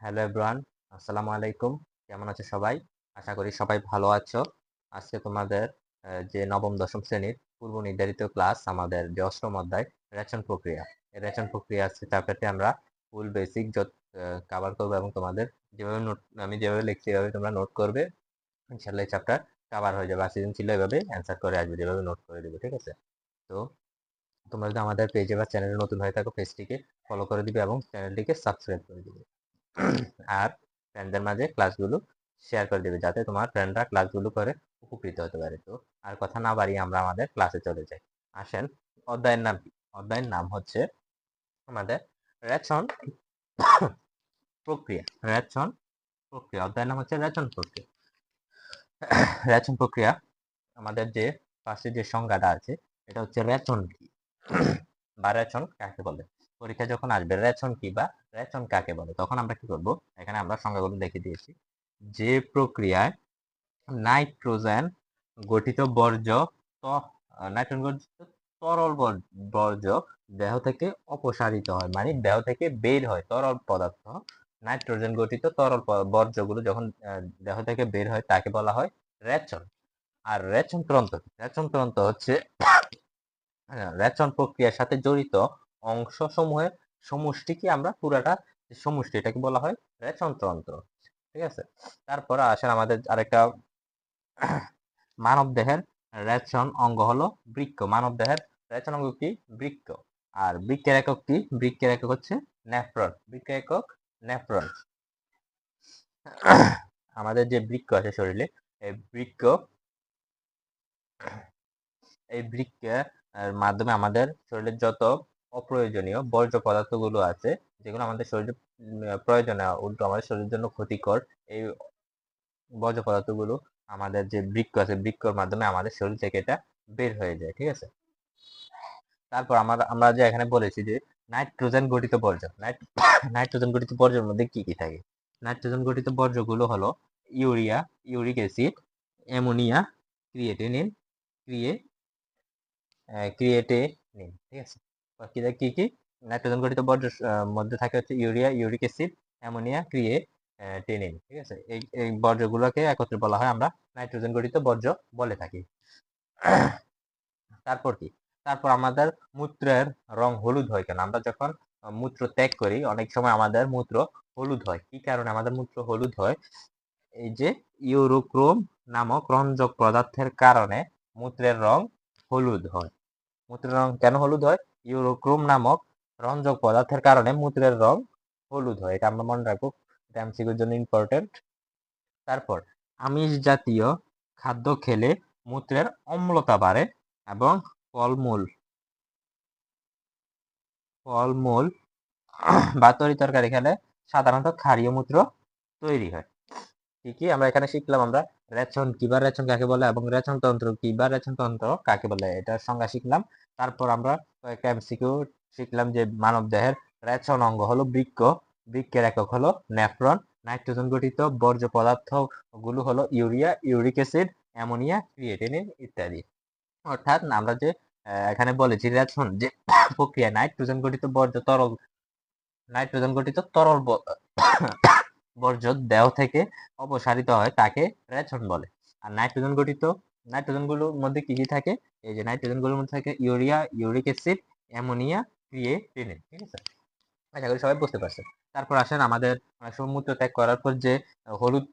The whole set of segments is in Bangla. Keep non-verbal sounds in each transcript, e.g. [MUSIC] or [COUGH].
হ্যালো এভরিওয়ান, আসসালামু আলাইকুম। কেমন আছো সবাই? আশা করি সবাই ভালো আছো। আজকে তোমাদের যে নবম, দশম শ্রেণির পূর্ব নির্ধারিত ক্লাস, আমাদের যে অষ্টম অধ্যায় রেচন প্রক্রিয়া। এই রেচন প্রক্রিয়া আজকে চ্যাপ্টারটি আমরা ফুল বেসিক যত কভার করব এবং তোমাদের যেভাবে নোট আমি যেভাবে লিখছি এভাবে তোমরা নোট করবে। ইনশাল্লাহ এই চ্যাপ্টার কভার হয়ে যাবে। সিজন ছিল এভাবে অ্যান্সার করে আসবে যেভাবে নোট করে দেবে, ঠিক আছে? তো তোমরা যদি আমাদের পেজে বা চ্যানেলে নতুন হয়ে থাকো পেজটিকে ফলো করে দিবে এবং চ্যানেলটিকে সাবস্ক্রাইব করে দিবে। আর ফ্রেন্ডদের মাঝে ক্লাসগুলো শেয়ার করে দেবে যাতে তোমার ফ্রেন্ডরা ক্লাসগুলো করে উপকৃত হতে পারে। তো আর কথা না বাড়িয়ে আমরা আমাদের ক্লাসে চলে যাই। আসেন, অধ্যায়ের নাম অধ্যায়ের নাম হচ্ছে আমাদের রেচন প্রক্রিয়া। রেচন প্রক্রিয়া, অধ্যায়ের নাম হচ্ছে রেচন প্রক্রিয়া। রেচন প্রক্রিয়া আমাদের যে পাশে যে সংজ্ঞাটা আছে, এটা হচ্ছে রেচন কি? বা রেচন কাকে বলে? পরীক্ষা যখন আসবে রেচন কি বা রেচন কাকে বলে, তখন আমরা কি করব? এখানে আমরা সংজ্ঞাগুলো দেখে দিয়েছি। যে প্রক্রিয়ায় নাইট্রোজেন গঠিত বর্জ্য নাইট্রোজেন গঠিত তরল বর্জ্য দেহ থেকে অপসারিত হয় মানে দেহ থেকে বের হয় তরল পদার্থ। নাইট্রোজেন গঠিত তরল বর্জ্যগুলো যখন দেহ থেকে বের হয় তাকে বলা হয় রেচন আর রেচন তন্ত্র? রেচন তন্ত্র হচ্ছে [COUGHS] রেচন প্রক্রিয়ার সাথে জড়িত অংশ সমূহের সমষ্টিকে আমরা পুরাটা সমষ্টি এটাকে বলা হয় রেচন তন্ত্র ঠিক আছে? তারপর আসেন আমাদের আরেকটা [CLEARS THROAT] মানব দেহের রেচন অঙ্গ হলো বৃক্ক। মানব দেহের রেচন অঙ্গ কি? বৃক্ক। আর বৃক্কের একক কি? বৃক্কের একক হচ্ছে নেফ্রন। বৃক্কের একক নেফ্রন। [CLEARS THROAT] আমাদের যে বৃক্ক আছে শরীরে, এই বৃক্ক, এই বৃক্কের এর মাধ্যমে আমাদের শরীরের যত অপ্রয়োজনীয় বর্জ্য পদার্থগুলো আছে যেগুলো আমাদের শরীরে উম, প্রয়োজনীয় উল্টো আমাদের শরীরের জন্য ক্ষতিকর। এই বর্জ্য পদার্থগুলো আমাদের যে বৃক্ষ আছে বৃক্ষর মাধ্যমে আমাদের শরীর থেকে এটা বের হয়ে যায় ঠিক আছে? তারপর আমরা আমরা যে এখানে বলেছি যে নাইট্রোজেন গঠিত বর্জ্য নাইট- [COUGHS] নাইট্রোজেন গঠিত বর্জ্যের মধ্যে কি কি থাকে? নাইট্রোজেন গঠিত বর্জ্যগুলো হলো urea uric acid ammonia creatinine ক্রিয়ে creatinine ঠিক আছে? কি কি কি? নাইট্রোজেন গঠিত বর্জ্য মধ্যে থাকে হচ্ছে urea, uric acid, ammonia, creatinine, ঠিক আছে? এই এই বর্জ্যগুলোকে একত্রে বলা হয়, আমরা নাইট্রোজেন গঠিত বর্জ্য বলে থাকি। তারপর কি? তারপর আমাদের মূত্রের রং হলুদ হয় কেন? আমরা যখন মূত্র ত্যাগ করি, অনেক সময় আমাদের মূত্র হলুদ হয়। কি কারণে আমাদের মূত্র হলুদ হয়? এই যে ইউরোক্রোম নামক রঞ্জক পদার্থের কারণে মূত্রের রং হলুদ হয়। মূত্রের রং কেন হলুদ হয়? ইউরোক্রোম নামক রঞ্জক পদার্থের কারণে মূত্রের রং হলুদ হয়। এটা আমরা মনে রাখব, এটা জন্য ইম্পর্টেন্ট তারপর, আমিষ জাতীয় খাদ্য খেলে মূত্রের অম্লতা বাড়ে এবং ফলমূল ফলমূল [COUGHS] বা তরি তরকারি খেলে সাধারণত ক্ষারীয় মূত্র তৈরি হয়। কি আমরা এখানে শিখলাম আমরা রেচন কি বা রেচন কাকে বলে এবং রেচন তন্ত্র কি বা রেচন তন্ত্র কাকে বলে, এটার সংজ্ঞা শিখলাম। তারপর আমরা কয়েকটা এমসিকিউ শিখলাম যে মানব দেহের রেচন অঙ্গ হলো বৃক্ষ বৃক্ষের একক হলো নেফ্রন। নাইট্রোজেন গঠিত বর্জ্য পদার্থগুলো হলো urea, uric acid, ammonia, creatinine ইত্যাদি। অর্থাৎ আমরা যে এখানে বলেছি রেচন যে [COUGHS] প্রক্রিয়া নাইট্রোজেন গঠিত বর্জ্য তরল, নাইট্রোজেন গঠিত তরল [COUGHS] বর্জ্য দেহ থেকে অপসারিত হয় তাকে রেচন বলে। আর নাইট্রোজেন গঠিত নাইট্রোজেনগুলোর মধ্যে কি কি থাকে? এই যে নাইট্রোজেনগুলোর মধ্যে থাকে urea, uric acid, ammonia, creatinine, ঠিক আছে? করি সবাই বুঝতে পারছে। তারপর আসেন আমাদের সময় মূত্র ত্যাগ করার পর যে হলুদ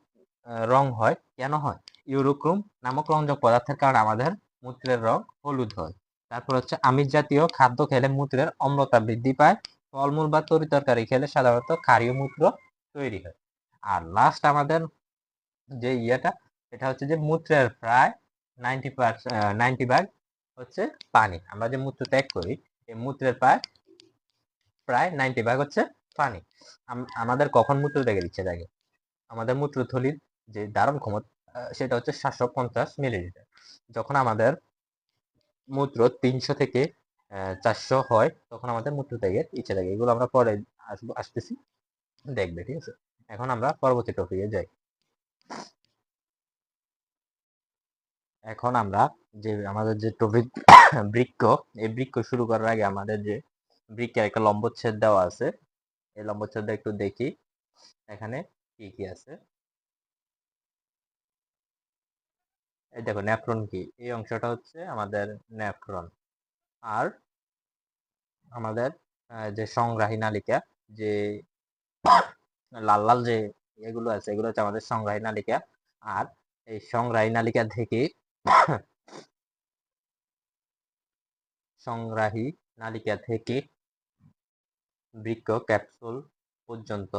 রং হয়, কেন হয়? ইউরোক্রোম নামক রঞ্জক পদার্থের কারণে আমাদের মূত্রের রং হলুদ হয়। তারপর হচ্ছে আমিষ জাতীয় খাদ্য খেলে মূত্রের অম্লতা বৃদ্ধি পায়। ফলমূল বা তরি তরকারি খেলে সাধারণত ক্ষারীয় মূত্র তৈরি হয়। আর লাস্ট আমাদের যে ইয়েটা এটা হচ্ছে যে মূত্রের প্রায় নাইনটি নাইনটি ভাগ হচ্ছে পানি। আমরা যে মূত্র ত্যাগ করি, এই মূত্রের প্রায় প্রায় নাইনটি ভাগ হচ্ছে পানি। আম- আমাদের কখন মূত্র ত্যাগের ইচ্ছে থাকে আমাদের মূত্রথলির যে ধারণ ক্ষমতা সেটা হচ্ছে সাতশো পঞ্চাশ মিলিলিটার। যখন আমাদের মূত্র তিনশো থেকে চারশো হয়, তখন আমাদের মূত্র ত্যাগের ইচ্ছে থাকে এগুলো আমরা পরে আসব আসতেছি। দেখবে, ঠিক আছে? এখন আমরা পরবর্তী টপিকে যাই। এখন আমরা যে আমাদের যে টপিক [COUGHS] বৃক্ষ এই বৃক্ষ শুরু করার আগে আমাদের যে বৃক্ষের একটা লম্বচ্ছেদ দেওয়া আছে, এই লম্বচ্ছেদটা একটু দেখি। এখানে কি কি আছে? এই দেখো ন্যাফ্রন কি? এই অংশটা হচ্ছে আমাদের ন্যাফ্রন আর আমাদের যে সংগ্রাহী নালিকা, যে [COUGHS] লাল লাল যে এগুলো আছে, এগুলো হচ্ছে আমাদের সংগ্রাহী নালিকা। আর এই সংগ্রাহী নালিকা থেকে সংগ্রাহী নালিকা থেকে বৃক্ক ক্যাপসুল পর্যন্ত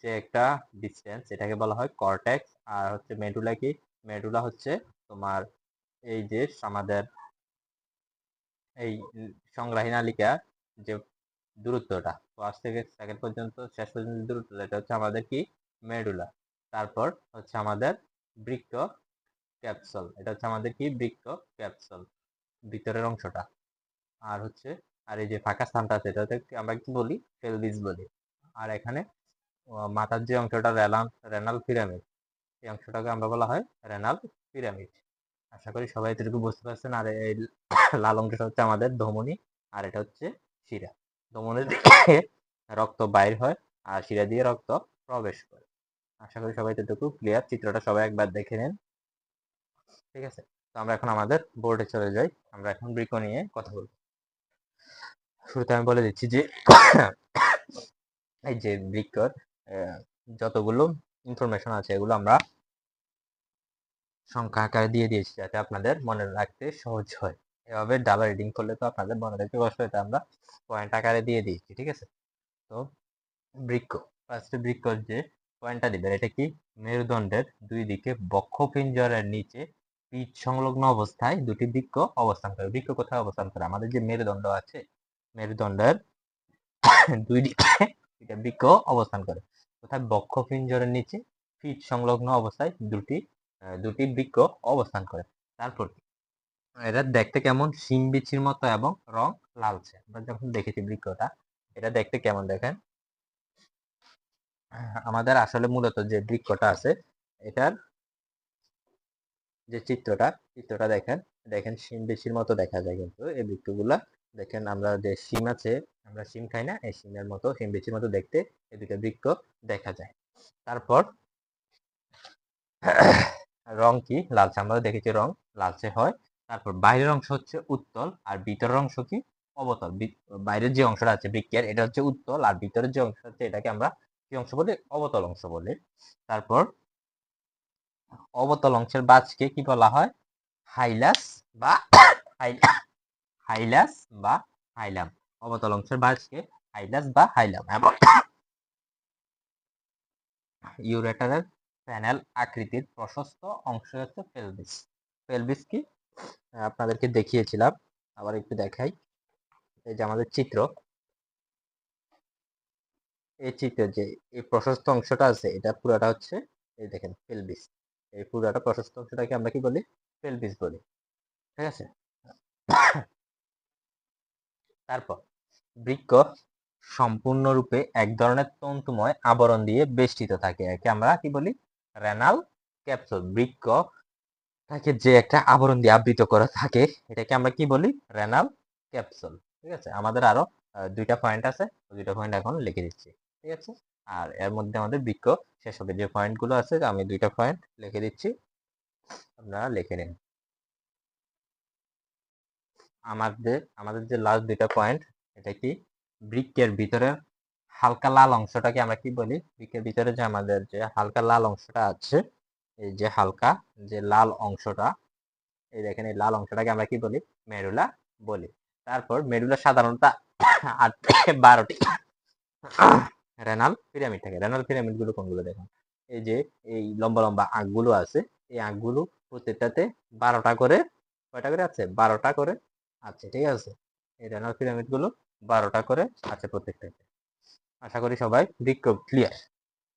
যে একটা ডিস্টেন্স এটাকে বলা হয় কর্টেক্স আর হচ্ছে মেডুলা কি? মেডুলা হচ্ছে তোমার এই যে আমাদের এই সংগ্রাহী নালিকা যে দূরত্বটা। ফার্স্ট থেকে সেকেন্ড পর্যন্ত শেষ পর্যন্ত দূরত্ব এটা হচ্ছে আমাদের কি? মেডুলা তারপর হচ্ছে আমাদের বৃক্ক ক্যাপসুল এটা হচ্ছে আমাদের কি? বৃক্ক ক্যাপসুল ভিতরের অংশটা। আর হচ্ছে, আর এই যে ফাঁকা স্থানটা আছে, এটাতে আমরা কি বলি? পেলভিস বলি। আর এখানে মাথার যে অংশটা রেনাল রেনাল পিরামিড এই অংশটাকে আমরা বলা হয় রেনাল পিরামিড আশা করি সবাই এতটুকু বুঝতে পারছেন। আর এই [COUGHS] লাল অংশটা হচ্ছে আমাদের ধমনী, আর এটা হচ্ছে শিরা। ধমনী থেকে [COUGHS] রক্ত বাইর হয়, আর শিরা দিয়ে রক্ত প্রবেশ করে। আশা করি সবাই এতটুকু ক্লিয়ার চিত্রটা সবাই একবার দেখে নেন। ঠিক আছে? তো আমরা এখন আমাদের বোর্ডে চলে যাই। আমরা এখন বৃক্ক নিয়ে কথা বলব। শুরুতে আমি বলে দিচ্ছি যে এই যে আহ, যতগুলো ইনফরমেশন আছে এগুলো আমরা সংখ্যা আকারে দিয়ে দিয়েছি যাতে আপনাদের মনে রাখতে সহজ হয়। এভাবে ডালা রিডিং করলে তো আপনাদের মনে রাখতে কষ্ট হয় আমরা পয়েন্ট আকারে দিয়ে দিয়েছি ঠিক আছে? তো বৃক্ক ফার্স্টে বৃক্ষর যে পয়েন্টটা দিবেন এটা কি? মেরুদণ্ডের দুই দিকে বক্ষপিঞ্জরের নিচে পিঠ সংলগ্ন অবস্থায় দুটি বৃক্ষ অবস্থান করে। বৃক্ষ কোথায় অবস্থান করে? আমাদের যে মেরুদণ্ড আছে, মেরুদণ্ডের দুই দিকে বৃক্ষ অবস্থান করে। কোথায় বক্ষপিঞ্জরের নিচে পিঠ সংলগ্ন অবস্থায় দুটি দুটি বৃক্ষ অবস্থান করে। তারপর এটা দেখতে কেমন? শিম বিচির মতো এবং রং লালচে। আমরা যখন দেখেছি বৃক্ষটা, এটা দেখতে কেমন দেখেন? আমাদের আসলে মূলত যে বৃক্ষটা আছে, এটার যে চিত্রটা চিত্রটা দেখেন দেখেন শিম বিচির মতো দেখা যায় কিন্তু এই বৃক্ষগুলা দেখেন আমরা যে শিম আছে, আমরা শিম খাই না, এই শিমের মতো শিম বিচির মতো দেখতে এই দুটো বৃক্ষ দেখা যায়। তারপর [COUGHS] রং কি? লালচে, আমরা দেখেছি রং, লালচে হয়। তারপর বাইরের অংশ হচ্ছে উত্তল আর ভিতরের অংশ কি? অবতল। বাইরের যে অংশটা আছে বৃক্ষের এটা হচ্ছে উত্তল আর ভিতরের যে অংশ আছে এটাকে আমরা কি অংশ বলি? অবতল অংশ বলি। তারপর অবতল অংশের বাজকে কি বলা হয়? হাইলাস বা হাইলাস বা হাইলাম। অবতল অংশের বাজকে হাইলাস বা হাইলাম এবং ইউরেটারের প্যানেল আকৃতির প্রশস্ত অংশ হচ্ছে পেলভিস। পেলভিস কি? আপনাদেরকে দেখিয়েছিলাম, আবার একটু দেখাই। এই যে আমাদের চিত্র। এই চিত্রের যে এই প্রশস্ত অংশটা আছে, এটা পুরোটা হচ্ছে, এই দেখেন, পেলভিস। এই পুরোটা প্রশস্ত অংশটাকে আমরা কি বলি? পেলভিস বলি। ঠিক আছে? তারপর বৃক্ক সম্পূর্ণরূপে এক ধরনের তন্তুময় আবরণ দিয়ে বেষ্টিত থাকে। একে আমরা কি বলি? রেনাল ক্যাপসুল বৃক্ক তাকে যে একটা আবরণ দিয়ে আবৃত করা থাকে, এটাকে আমরা কি বলি? রেনাল ক্যাপসুল ঠিক আছে? আমাদের আরও দুইটা পয়েন্ট আছে। দুইটা পয়েন্ট এখন লিখে দিচ্ছি। ঠিক আছে? আর এর মধ্যে আমাদের বৃক্ক শেষ হবে যে পয়েন্টগুলো আছে, আমি দুইটা পয়েন্ট লিখে দিচ্ছি। আপনারা লিখে নিন আমাদের আমাদের যে লাস্ট দুইটা পয়েন্ট এটা কি? বৃক্কের ভিতরে হালকা লাল অংশটাকে আমরা কি বলি? বৃক্কের ভিতরে যে আমাদের যে হালকা লাল অংশটা আছে, এই যে হালকা যে লাল অংশটা, এই দেখেন এই লাল অংশটাকে আমরা কি বলি? মেরুলা বলি। তারপর মেরুলা সাধারণত আট থেকে বারোটি রেনাল পিরামিড থাকে। রেনাল পিরামিডগুলো কোনগুলো দেখুন? এই যে, এই লম্বা লম্বা আঁকগুলো আছে, এই আঁকগুলো প্রত্যেকটাতে বারোটা করে, কয়টা করে আছে? বারোটা করে আছে, ঠিক আছে? এই রেনাল পিরামিডগুলো বারোটা করে আছে প্রত্যেকটাতে। আশা করি সবাই বৃক্ষ ক্লিয়ার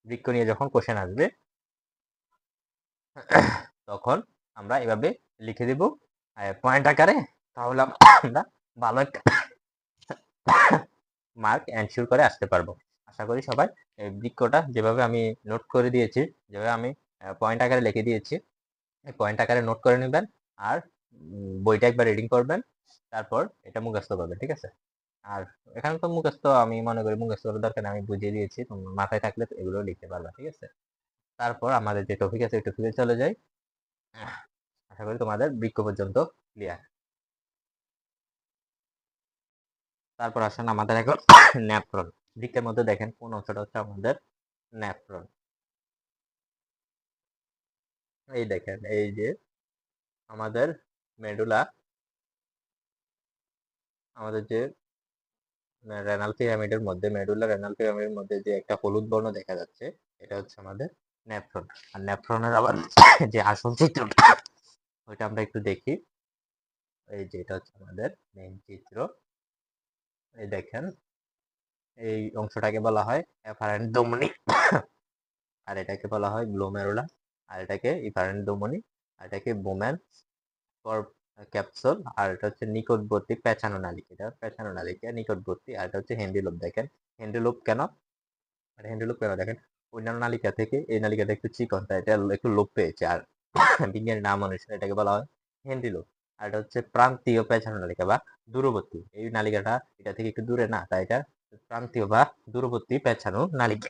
বৃক্ষ নিয়ে যখন কোশ্চেন আসবে, তখন আমরা এভাবে লিখে দেব। পয়েন্ট আকারে তাহলে আমরা ভালো একটা মার্ক এনশিওর করে আসতে পারব। আশা করি সবাই বৃক্ষটা যেভাবে আমি নোট করে দিয়েছি, যেভাবে আমি পয়েন্ট আকারে লিখে দিয়েছি পয়েন্ট আকারে নোট করে নেবেন আর বইটা একবার রিডিং করবেন, তারপর এটা মুখস্থ করবেন, ঠিক আছে? আর এখানে তো মুখস্থ, আমি মনে করি মুখস্থ করার দরকার আমি বুঝিয়ে দিয়েছি মাথায় থাকলে তো এগুলো লিখতে পারবা, ঠিক আছে? তারপর আমাদের যে টপিক আছে, ওই টপিকে চলে যাই। আশা করি তোমাদের বৃক্ষ পর্যন্ত ক্লিয়ার তারপর আসেন আমাদের এখন [COUGHS] ন্যাপ্রন। বৃক্ষের মধ্যে দেখেন কোন অংশটা হচ্ছে আমাদের ন্যাপ্রন এই দেখেন, এই যে আমাদের মেডুলা আমাদের যে রেনাল পিরামিডের মধ্যে মেডুলা রেনাল পিরামিডের মধ্যে যে একটা হলুদ বর্ণ দেখা যাচ্ছে, এটা হচ্ছে আমাদের ন্যাফ্রন আর ন্যাফ্রনের আবার [COUGHS] যে আসল চিত্রটা, ওইটা আমরা একটু দেখি। এই যে এটা হচ্ছে আমাদের মেইন চিত্র। এই দেখেন এই অংশটাকে বলা হয় অ্যাফারেন্ট দমনি আর এটাকে বলা হয় গ্লোমেরুলা আর এটাকে ইফারেন্ট দমনি আর এটাকে বোম্যান্স ক্যাপসুল। আর এটা হচ্ছে নিকটবর্তী পেঁচানো নালিকা। এটা পেঁচানো নালিকা, নিকটবর্তী। আর এটা হচ্ছে হেন্ডিলোপ দেখেন হেন্ডিলোপ কেন? আর হেন্ডিলোপ কেন? দেখেন, অন্যান্য নালিকা থেকে এই নালিকাটা একটু চিকন, তাই এটা একটু লোপ পেয়েছে। আর বিজ্ঞানের নাম অনুসারে এটাকে বলা হয় হেন্ডিলোপ আর এটা হচ্ছে প্রান্তীয় পেঁচানো নালিকা বা দূরবর্তী। এই নালিকাটা এটা থেকে একটু দূরে না, তাই এটা প্রান্তীয় বা দূরবর্তী পেঁচানো নালিকা।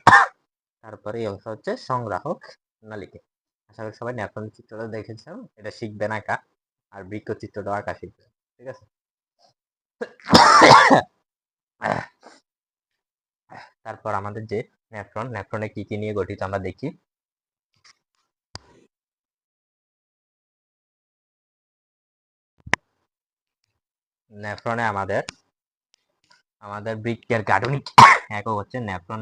তারপরে এই অংশ হচ্ছে সংগ্রাহক নালিকা। আশা করি সবাই ন্যাপন চিত্রটা দেখেছেন। এটা শিখবেন আঁকা আর বৃক্ষ চিত্রটা আঁকা শিখবেন ঠিক আছে? তারপর আমাদের যে ন্যাফ্রন ন্যাফ্রনে কি কি নিয়ে গঠিত আমরা দেখি। ন্যাফ্রনে আমাদের আমাদের বৃক্কের গাঠনিক একক হচ্ছে ন্যাফ্রন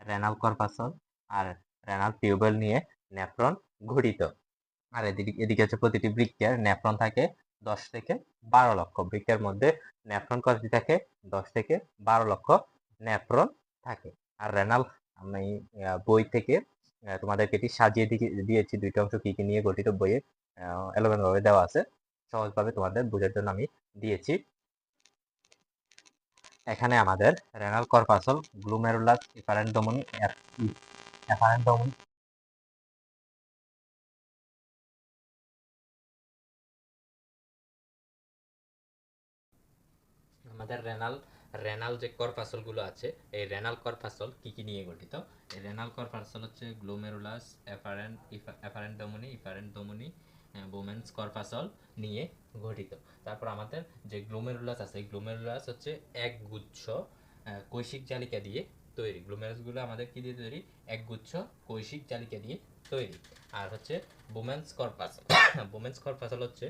রেনাল কর্পাসল আর রেনাল টিউবেল নিয়ে ন্যাফ্রন গঠিত। আর এদিকে এদিকে হচ্ছে প্রতিটি বৃক্কের ন্যাফ্রন থাকে দশ থেকে বারো লক্ষ। বৃক্কের মধ্যে ন্যাফ্রন কয়টি থাকে? দশ থেকে বারো লক্ষ ন্যাফ্রন থাকে। আর রেনাল, আমি বই থেকে তোমাদেরকে এটি সাজিয়ে দিয়েছি। দুইটা অংশ কি কি নিয়ে গঠিত বইয়ে এলোমেলো ভাবে দেওয়া আছে। সহজভাবে তোমাদের বোঝার জন্য আমি দিয়েছি। এখানে আমাদের রেনাল কর্পাসল গ্লুমেরুলাস ইফারেন্ডোমনি এফারেন্ডোমনি আমাদের রেনাল রেনাল যে কর্পাসলগুলো আছে, এই রেনাল কর্পাসল কি কি নিয়ে গঠিত? এই রেনাল কর্পাসল হচ্ছে গ্লোমেরুলাস এফারেন্ট এফারেন্ট ধমনী ইফারেন্ট ধমনী বোমেন্স কর্পাসল নিয়ে গঠিত। তারপর আমাদের যে গ্লোমেরুলাস আছে, এই গ্লোমেরুলাস হচ্ছে এক গুচ্ছ কৈশিক জালিকা দিয়ে তৈরি। গ্লোমেরুলাসগুলো আমাদের কি দিয়ে তৈরি? এক গুচ্ছ কৈশিক জালিকা দিয়ে তৈরি। আর হচ্ছে বোমেন্স কর্পাসল বোমেন্স কর্পাসল হচ্ছে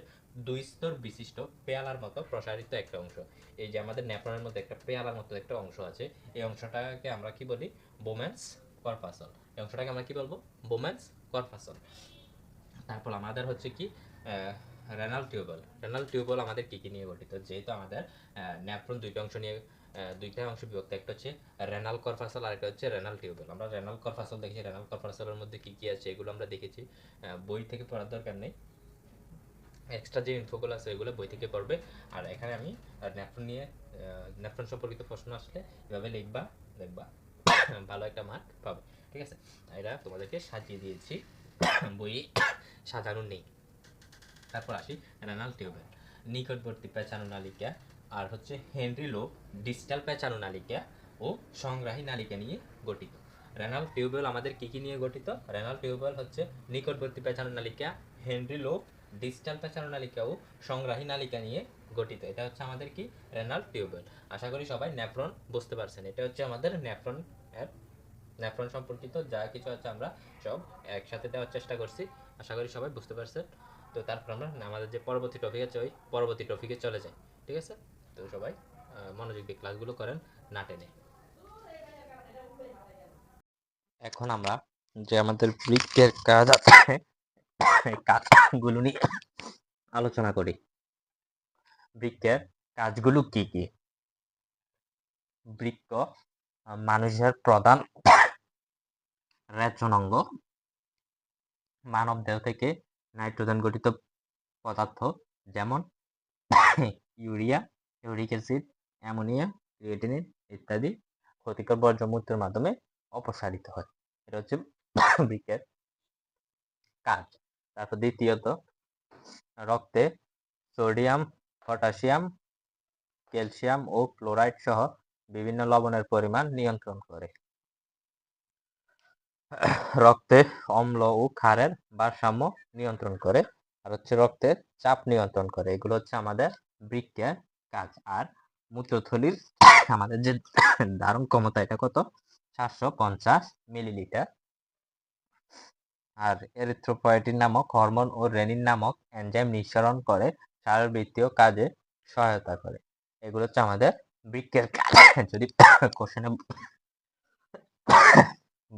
দুই স্তর বিশিষ্ট পেয়ালার মতো প্রসারিত একটা অংশ। এই যে আমাদের ন্যাপনের মধ্যে একটা পেয়ালার মতো একটা অংশ আছে, এই অংশটাকে আমরা কি বলি? বোম্যান্স কর্পাসল এই অংশটাকে আমরা কি বলব? বোম্যান্স কর্পাসল তারপর আমাদের হচ্ছে কি? রেনাল টিউবল রেনাল টিউবল আমাদের কি কি নিয়ে গঠিত? যেহেতু আমাদের ন্যাফ্রন দুইটা অংশ নিয়ে দুইটা অংশ বিভক্ত। একটা হচ্ছে রেনাল কর্পাসল আর একটা হচ্ছে রেনাল টিউবল আমরা রেনাল কর্পাসল দেখেছি। রেনাল কর্পাসলের মধ্যে কি কি আছে এগুলো আমরা দেখেছি। বই থেকে পড়ার দরকার নেই। এক্সট্রা যে ইনফোগুলো আছে এগুলো বই থেকে পড়বে। আর এখানে আমি ন্যাফ্রন নিয়ে ন্যাফ্রন সম্পর্কিত প্রশ্ন আসলে এভাবে লিখবা, দেখবা [COUGHS] ভালো একটা মার্ক পাবে। ঠিক আছে? এটা তোমাদেরকে সাজিয়ে দিয়েছি। [COUGHS] বই [COUGHS] সাজানো নেই। তারপর আসি রেনাল টিউবেল নিকটবর্তী পেঁচানো নালিকা আর হচ্ছে হেনরি লোব ডিজিটাল পেঁচানো নালিকা ও সংগ্রাহী নালিকা নিয়ে গঠিত। রেনাল টিউবওয়েল আমাদের কি কি নিয়ে গঠিত? রেনাল টিউবওয়েল হচ্ছে নিকটবর্তী পেঁচানো নালিকা, হেনরি লোব ডিজিটাল পেঁচানো নালিকা ও সংগ্রাহী নালিকা নিয়ে গঠিত। এটা হচ্ছে আমাদের কি? Renal tube well. আশা করি সবাই ন্যাফ্রন বুঝতে পারছেন। এটা হচ্ছে আমাদের ন্যাফ্রন এর ন্যাফ্রন সম্পর্কিত যা কিছু আছে আমরা সব একসাথে দেওয়ার চেষ্টা করছি। আশা করি সবাই বুঝতে পারছেন। তো তারপর আমরা আমাদের যে পরবর্তী টপিক আছে, ওই পরবর্তী টপিকে চলে যাই, ঠিক আছে? তো সবাই মনোযোগ দিয়ে ক্লাসগুলো করেন, না টেনে। এখন আমরা যে আমাদের বৃক্ষের কাজ আছে কাজগুলো নিয়ে আলোচনা করি। বৃক্ষের কাজগুলো কি কি? বৃক্ষ, মানুষের প্রধান রেচন অঙ্গ মানব দেহ থেকে নাইট্রোজেন গঠিত পদার্থ যেমন urea, uric acid, ammonia, creatinine ইত্যাদি ক্ষতিকর বর্জ্যমূত্রের মাধ্যমে অপসারিত হয়। এটা হচ্ছে [COUGHS] বৃক্ষের কাজ। তারপর দ্বিতীয়ত, রক্তে সোডিয়াম, পটাশিয়াম, ক্যালসিয়াম ও ক্লোরাইড সহ বিভিন্ন লবণের পরিমাণ নিয়ন্ত্রণ করে। রক্তে অম্ল ও ক্ষারের ভারসাম্য নিয়ন্ত্রণ করে আর হচ্ছে রক্তের চাপ নিয়ন্ত্রণ করে। এগুলো হচ্ছে আমাদের বৃক্কের কাজ। আর মূত্রথলির আমাদের যে ধারণ ক্ষমতা, এটা কত? চারশো পঞ্চাশ মিলিলিটার। আর এরিথ্রোপয়েটিন নামক হরমোন ও রেনিন নামক এনজাইম নিঃসরণ করে শারীরবৃত্তীয় কাজে সহায়তা করে। এগুলো হচ্ছে আমাদের বৃক্কের কাজ। যদি কোশ্চেনে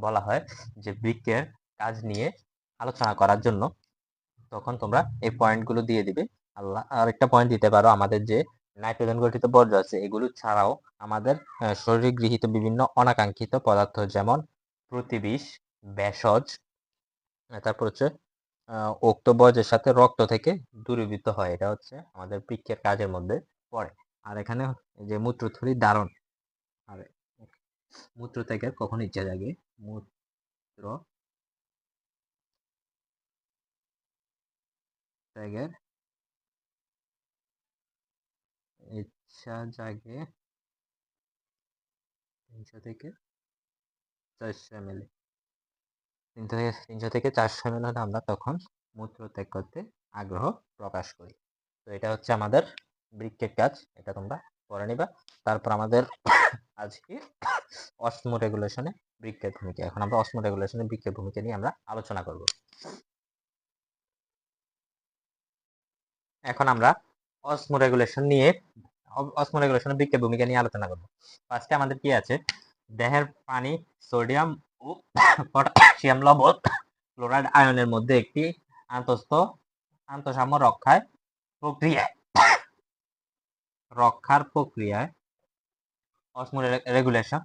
বলা হয় যে বৃক্কের কাজ নিয়ে আলোচনা করার জন্য। তখন তোমরা এই পয়েন্টগুলো দিয়ে দিবে। আল্লাহ আরেকটা পয়েন্ট দিতে পারো, আমাদের যে নাইট্রোজেন গঠিত বর্জ্য আছে, এগুলো ছাড়াও আমাদের শরীরে গৃহীত বিভিন্ন অনাকাঙ্ক্ষিত পদার্থ যেমন প্রতিবিষ, ভেষজ তারপর হচ্ছে উক্ত বর্জ্যের সাথে রক্ত থেকে দূরীভূত হয়। এটা হচ্ছে আমাদের বৃক্ষের কাজের মধ্যে পড়ে। আর এখানে যে মূত্রথলি ধারণ, আর মূত্র থেকে কখন ইচ্ছা জাগে? মূত্র ত্যাগের ইচ্ছা জাগে তিনশো থেকে চারশো তিনশো থেকে তিনশো থেকে চারশো হলে আমরা তখন মূত্র ত্যাগ করতে আগ্রহ প্রকাশ করি। তো এটা হচ্ছে আমাদের বৃক্কের কাজ, এটা তোমরা পড়ে নিবা। তারপর আমাদের আজকে [COUGHS] অসমো রেগুলেশনে বৃক্কের ভূমিকা। এখন আমরা অসমো রেগুলেশনে বৃক্কের ভূমিকা নিয়ে আমরা আলোচনা করব। এখন আমরা অসমো রেগুলেশন নিয়ে অসমো রেগুলেশনের বৃক্কের ভূমিকা নিয়ে আলোচনা করব। ফার্স্টে আমাদের কি আছে? দেহের পানি, সোডিয়াম ও পটাশিয়াম লবণ ক্লোরাইড আয়নের মধ্যে একটি আন্তস্থ, আন্তঃসাম্য রক্ষায় প্রক্রিয়ায় রক্ষার প্রক্রিয়ায় অসমো রেগুলেশন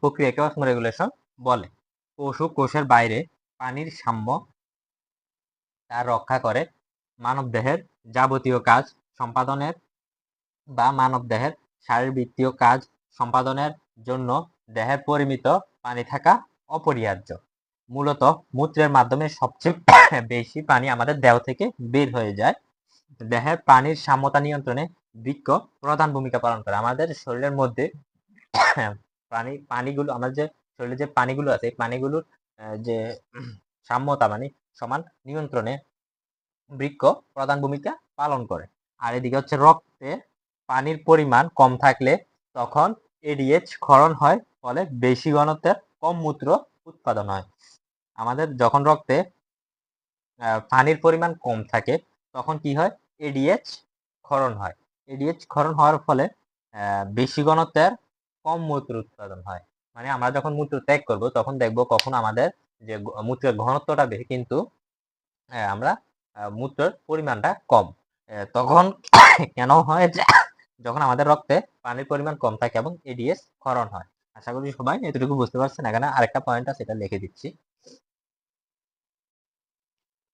প্রক্রিয়াকে অসমো রেগুলেশন বলে। ও কোষের বাইরে পানির সাম্য তা রক্ষা করে। মানবদেহের যাবতীয় কাজ সম্পাদনের বা মানবদেহের শারীরবৃত্তীয় কাজ সম্পাদনের জন্য দেহের পরিমিত পানি থাকা অপরিহার্য। মূলত মূত্রের মাধ্যমে সবচেয়ে বেশি পানি আমাদের দেহ থেকে বের হয়ে যায়। দেহের পানির সাম্যতা নিয়ন্ত্রণে বৃক্ষ প্রধান ভূমিকা পালন করে। আমাদের শরীরের মধ্যে পানি, পানিগুলো, আমাদের যে শরীরে যে পানিগুলো আছে, এই পানিগুলোর যে সাম্যতা মানে সমান নিয়ন্ত্রণে বৃক্ষ প্রধান ভূমিকা পালন করে। আর এদিকে হচ্ছে রক্তে পানির পরিমাণ কম থাকলে তখন এডিএইচ ক্ষরণ হয়, ফলে বেশি ঘনত্বের কম মূত্র উৎপাদন হয়। আমাদের যখন রক্তে পানির পরিমাণ কম থাকে, তখন কি হয়? এডিএইচ ক্ষরণ হয়। এডিএইচ ক্ষরণ হওয়ার ফলে বেশি ঘনত্বের কম মূত্র উৎপাদন হয়। মানে আমরা যখন মূত্র ত্যাগ করব, তখন দেখব কখন আমাদের যে মূত্রের ঘনত্বটা বেশি কিন্তু আমরা মূত্রের পরিমাণটা কম। তখন [COUGHS] কেন হয় [COUGHS] যখন আমাদের রক্তে পানির পরিমাণ কম থাকে এবং এডিএস ক্ষরণ হয়। আশা করি সবাই এতটুকু বুঝতে পারছেন। এখানে আরেকটা পয়েন্ট আছে, এটা লিখে দিচ্ছি।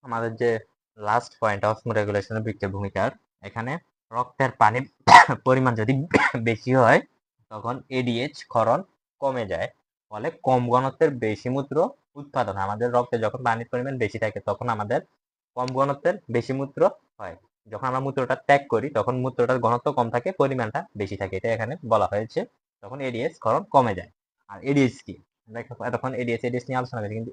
আমাদের যে লাস্ট পয়েন্ট অসমো রেগুলেশনের বৃক্ষের ভূমিকার, এখানে রক্তের পানির [COUGHS] পরিমাণ যদি বেশি হয় তখন এডিএইচ ক্ষরণ কমে যায়, ফলে কম ঘনত্বের বেশি মূত্র উৎপাদন। আমাদের রক্তে যখন পানির পরিমাণ বেশি থাকে, তখন আমাদের কম ঘনত্বের বেশি মূত্র হয়। যখন আমরা মূত্রটা ত্যাগ করি, তখন মূত্রটার ঘনত্ব কম থাকে, পরিমাণটা বেশি থাকে। এটা এখানে বলা হয়েছে। তখন এডিএস ক্ষরণ কমে যায়। আর এডিএস কি? এতক্ষণ এডিএস এডিএস নিয়ে আলোচনা করি কিন্তু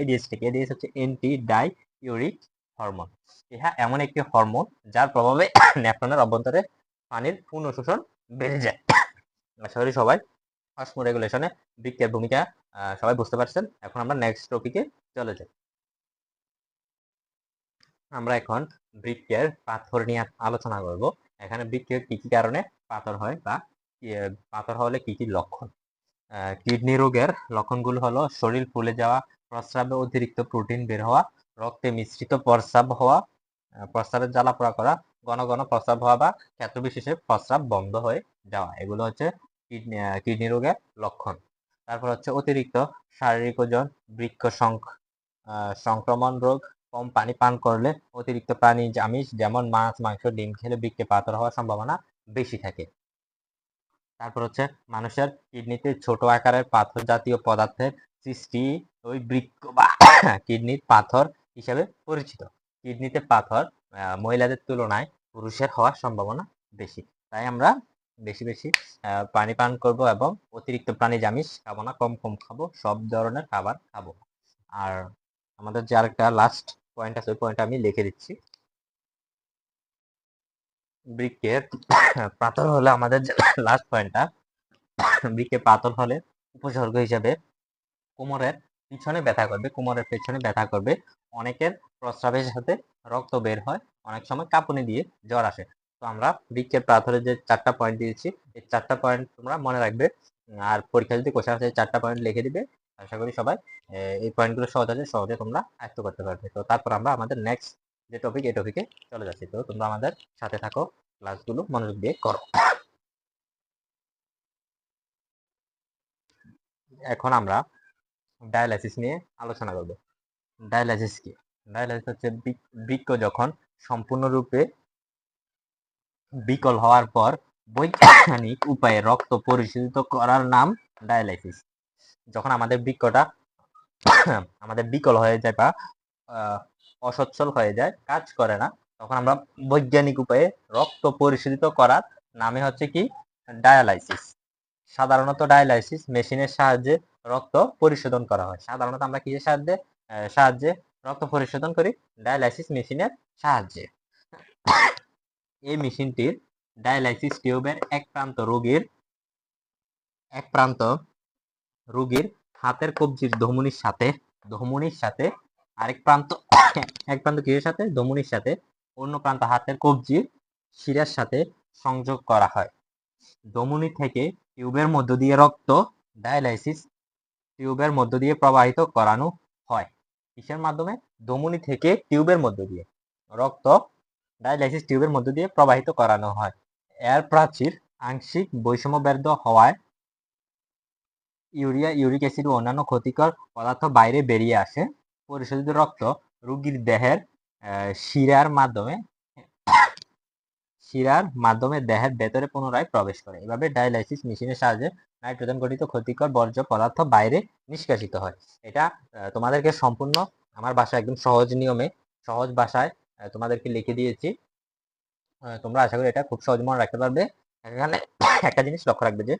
এডিএস কি? এডিএস হচ্ছে এন্টি ডাই ইউরিক হরমোন ইহা এমন একটি হরমোন যার প্রভাবে [COUGHS] নেফ্রনের অভ্যন্তরে পানির পূর্ণ শোষণ বেড়ে যায়। আশা করি সবাই অসমো রেগুলেশনে বৃক্কের ভূমিকা সবাই বুঝতে পারছেন। এখন আমরা নেক্সট টপিকে চলে যাই। আমরা এখন বৃক্কের পাথর নিয়ে আলোচনা করব। এখানে বৃক্কের কি কি কারণে পাথর হয় বা পাথর হলে কি কি লক্ষণ? কিডনি রোগের লক্ষণগুলো হলো শরীর ফুলে যাওয়া, প্রস্রাবে অতিরিক্ত প্রোটিন বের হওয়া, রক্তে মিশ্রিত প্রস্রাব হওয়া প্রস্রাবের জ্বালা পোড়া করা, ঘন ঘন প্রস্রাব হওয়া বা ক্ষেত্র বিশেষে প্রস্রাব বন্ধ হয়ে যাওয়া। এগুলো হচ্ছে কিডনি কিডনি রোগের লক্ষণ। তারপর হচ্ছে অতিরিক্ত শারীরিক ওজন, বৃক্ষ সংক্রমণ রোগ, কম পানি পান করলে অতিরিক্ত প্রাণীজ আমিষ যেমন মাছ, মাংস, ডিম খেলে বৃক্কে পাথর হওয়ার সম্ভাবনা বেশি থাকে। তারপর হচ্ছে মানুষের কিডনিতে ছোট আকারের পাথর জাতীয় পদার্থের সৃষ্টি ওই বৃক্ষ বা [COUGHS] কিডনির পাথর হিসেবে পরিচিত। কিডনিতে পাথর মহিলাদের তুলনায় পুরুষের হওয়ার সম্ভাবনা বেশি। তাই আমরা বেশি বেশি পানি পান করব এবং অতিরিক্ত প্রাণীজ আমিষ খাব না, কম কম খাব, সব ধরনের খাবার খাব। আর আমাদের যে আরেকটা লাস্ট পয়েন্ট আছে, ওই পয়েন্ট আমি লিখে দিচ্ছি। বৃক্কের পাথর হলে আমাদের লাস্ট পয়েন্টটা বৃক্কে পাথর হলে উপসর্গ হিসাবে কোমরের পিছনে ব্যথা করবে, কোমরের পেছনে ব্যথা করবে। অনেকের প্রস্রাবের সাথে রক্ত বের হয়, অনেক সময় কাঁপুনি দিয়ে জ্বর আসে। তো আমরা বৃক্কের পাথরের যে চারটা পয়েন্ট দিয়েছি, এই চারটা পয়েন্ট তোমরা মনে রাখবে। আর পরীক্ষা যদি কোশ্চেন আছে চারটা পয়েন্ট লিখে দিবে। আশা করি সবাই এই পয়েন্টগুলো সহজে সহজে তোমরা আয়ত্ত করতে পারবে। তো তারপর আমরা আমাদের নেক্সট যে টপিক এই টপিকে চলে যাচ্ছি। তো তোমরা আমাদের সাথে থাকো ক্লাসগুলো মনোযোগ দিয়ে করো। এখন আমরা ডায়ালাইসিস নিয়ে আলোচনা করব। ডায়ালাইসিস কি? ডায়ালাইসিস হচ্ছে বৃক- বৃক্ক যখন সম্পূর্ণরূপে বিকল হওয়ার পর বৈজ্ঞানিক উপায়ে রক্ত পরিশোধিত করার নাম ডায়ালাইসিস। যখন আমাদের বৃক্কটা [COUGHS] আমাদের বিকল হয়ে যায় বা অসচ্ছল হয়ে যায়, কাজ করে না, তখন আমরা বৈজ্ঞানিক উপায়ে রক্ত পরিশোধিত করার নামে হচ্ছে কি? ডায়ালাইসিস। সাধারণত ডায়ালাইসিস মেশিনের সাহায্যে রক্ত পরিশোধন করা হয়। সাধারণত আমরা কিসের সাহায্যে? সাহায্যে রক্ত পরিশোধন করি ডায়ালাইসিস মেশিনের সাহায্যে। এই মেশিনটির ডায়ালাইসিস টিউবের এক প্রান্ত রোগীর, এক প্রান্ত রোগীর হাতের কবজির ধমনির সাথে ধমনির সাথে, আরেক প্রান্ত, এক প্রান্ত কিসের সাথে? ধমনির সাথে। অন্য প্রান্ত হাতের কবজির শিরার সাথে সংযোগ করা হয়। ধমনি থেকে টিউবের মধ্য দিয়ে রক্ত ডায়ালাইসিস টিউবের মধ্য দিয়ে প্রবাহিত করানো হয়। কিসের মাধ্যমে? ধমনি থেকে টিউবের মধ্য দিয়ে। রক্ত ডায়ালাইসিস টিউবের মধ্য দিয়ে প্রবাহিত করানো হয়। এর প্রাচীর আংশিক বৈষম্য ব্যর্থ হওয়ায় ইউরিয়া, ইউরিক অ্যাসিড ও অন্যান্য ক্ষতিকর পদার্থ বাইরে বেরিয়ে আসে। পরিশোধিত রক্ত রোগীর দেহের শিরার মাধ্যমে শিরার মাধ্যমে দেহের ভেতরে পুনরায় প্রবেশ করে। এভাবে ডায়ালাইসিস মেশিনের সাহায্যে নাইট্রোজেন গঠিত ক্ষতিকর বর্জ্য পদার্থ বাইরে নিষ্কাশিত হয়। এটা তোমাদেরকে সম্পূর্ণ আমার ভাষায় একদম সহজ নিয়মে, সহজ ভাষায় তোমাদেরকে লিখে দিয়েছি। তোমরা আশা করি এটা খুব সহজ মনে রাখতে পারবে। এখানে [COUGHS] একটা জিনিস লক্ষ্য রাখবে যে,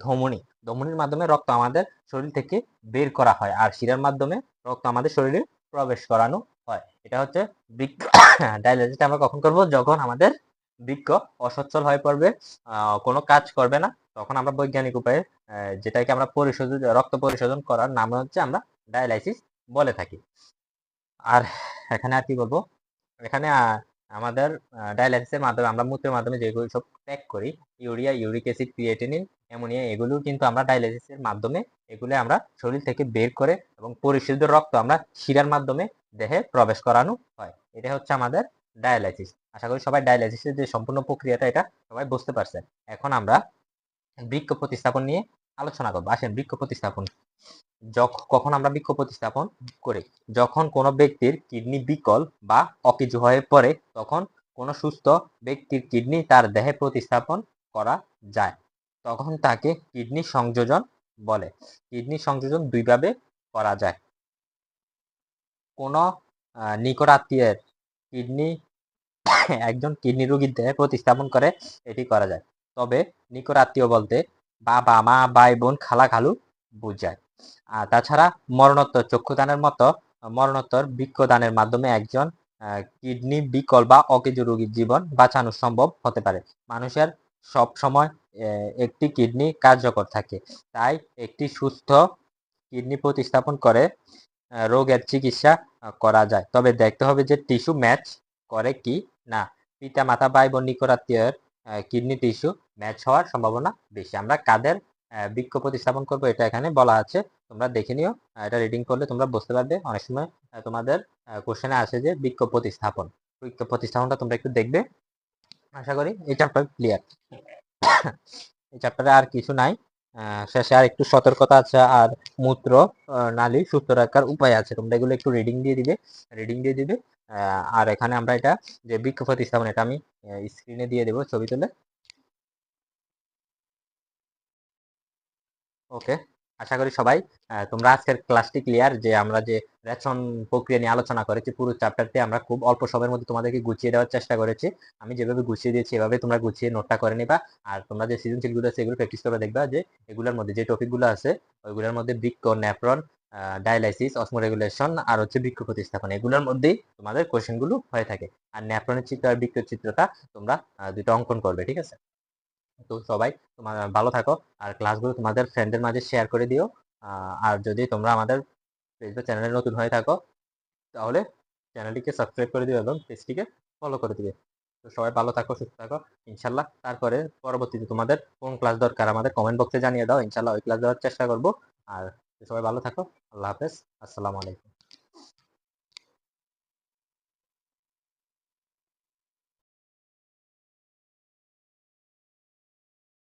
ধমনী। ধমনির মাধ্যমে রক্ত আমাদের শরীর থেকে বের করা হয় আর শিরার মাধ্যমে রক্ত আমাদের শরীরে প্রবেশ করানো হয়। এটা হচ্ছে বৃক্ক ডায়ালাইসিসটা [COUGHS] আমরা কখন করব? যখন আমাদের বৃক্ষ অসচ্ছল হয়ে পড়বে কোনো কাজ করবে না, তখন আমরা বৈজ্ঞানিক উপায়ে যেটাকে আমরা পরিশোধন রক্ত পরিশোধন করার নাম হচ্ছে আমরা ডায়ালাইসিস বলে থাকি। আর এখানে আর কি বলব? এখানে আমাদের ডায়ালাইসিসের মাধ্যমে, আমরা মূত্রের মাধ্যমে যেগুলো সব ত্যাগ করি, urea uric acid creatinine ammonia এগুলো কিন্তু আমরা ডায়ালাইসিসের মাধ্যমে, এগুলো আমরা শরীর থেকে বের করে এবং পরিশোধিত রক্ত আমরা শিরার মাধ্যমে দেহে প্রবেশ করানো হয়। এটা হচ্ছে আমাদের ডায়ালাইসিস আশা করি সবাই ডায়ালাইসিসের যে সম্পূর্ণ প্রক্রিয়াটা, এটা সবাই বুঝতে পারছেন। এখন আমরা বৃক্ষ প্রতিস্থাপন নিয়ে আলোচনা করব। আসেন, বৃক্ষ প্রতিস্থাপন। কখন আমরা বৃক্ষ প্রতিস্থাপন করি? যখন কোনো ব্যক্তির কিডনি বিকল বা অকেজো হয়ে পড়ে, তখন কোনো সুস্থ ব্যক্তির কিডনি তার দেহে প্রতিস্থাপন করা যায়। তখন তাকে কিডনি সংযোজন বলে। কিডনি সংযোজন দুইভাবে করা যায়। কোনো নিকট আত্মীয়ের কিডনি, একজন কিডনি রোগীর দেহে প্রতিস্থাপন করে, এটি করা যায়। তবে নিকট আত্মীয় বলতে বাবা, মা, ভাই, বোন, খালা, খালু বোঝায় আর তাছাড়া মরণোত্তর, চক্ষুদানের মতো মরণোত্তর বৃক্ষদানের মাধ্যমে একজন কিডনি, বিকল বা অকেজো রোগীর জীবন বাঁচানো সম্ভব হতে পারে। মানুষের সব সময় একটি কিডনি কার্যকর থাকে। তাই একটি সুস্থ কিডনি প্রতিস্থাপন করে রোগের চিকিৎসা করা যায়। তবে দেখতে হবে যে টিস্যু ম্যাচ করে কি না। পিতা মাতা ভাই বোন নিকটাত্মীয়ের কিডনি টিস্যু ম্যাচ হওয়ার সম্ভাবনা বেশি। আমরা কাদের বৃক্ক প্রতিস্থাপন করব এটা এখানে বলা আছে। তোমরা দেখে নিও। এটা রিডিং করলে তোমরা বুঝতে পারবে। অনেক সময় তোমাদের কোশ্চেনে আসে যে বৃক্ক প্রতিস্থাপন। বৃক্ক প্রতিস্থাপনটা তোমরা একটু দেখবে। আশা করি এই চ্যাপ্টার ক্লিয়ার এই চ্যাপ্টারে আর কিছু নাই। শেষে আর একটু সতর্কতা আছে আর মূত্র নালী সুস্থ রাখার উপায় আছে। তোমরা এগুলো একটু রিডিং দিয়ে দিবে। রিডিং দিয়ে দিবে। আর এখানে আমরা এটা যে বৃক্ষ প্রতিস্থাপন এটা আমি স্ক্রিনে দিয়ে দেবো ছবি তুলে। ওকে, আশা করি সবাই তোমরা আজকের ক্লাসটি ক্লিয়ার যে আমরা যে রেশন প্রক্রিয়া নিয়ে আলোচনা করেছি, পুরো চ্যাপ্টারটি আমরা খুব অল্প সময়ের মধ্যে তোমাদেরকে গুছিয়ে দেওয়ার চেষ্টা করেছি। আমি যেভাবে গুছিয়ে দিয়েছি, এভাবে তোমরা গুছিয়ে নোটটা করে নিবা। আর তোমরা যে সৃজনশীলগুলো আছে, এগুলো প্র্যাকটিস করে দেখবা যে এগুলোর মধ্যে যে টপিকগুলো আছে, ওইগুলোর মধ্যে বৃক্ষ ন্যাপ্রন ডায়ালাইসিস অসমোরেগুলেশন আর হচ্ছে বৃক্ষ প্রতিস্থাপন, এগুলোর মধ্যেই তোমাদের কোশ্চেনগুলো হয়ে থাকে। আর ন্যাপ্রনের চিত্র আর বৃক্ষের চিত্রটা তোমরা দুটো অঙ্কন করবে, ঠিক আছে? তো সবাই তোমার ভালো থাকো। আর ক্লাসগুলো তোমাদের ফ্রেন্ডের মাঝে শেয়ার করে দিও। আর যদি তোমরা আমাদের ফেসবুক চ্যানেলে নতুন হয়ে থাকো, তাহলে চ্যানেলটিকে সাবস্ক্রাইব করে দিও এবং পেজটিকে ফলো করে দিবে তো সবাই ভালো থাকো, সুস্থ থাকো। ইনশাল্লাহ তারপরে পরবর্তীতে তোমাদের কোন ক্লাস দরকার আমাদের কমেন্ট বক্সে জানিয়ে দাও। ইনশাল্লাহ ওই ক্লাস দেওয়ার চেষ্টা করব। আর সবাই ভালো থাকো। আল্লাহ হাফেজ। আসসালামু আলাইকুম।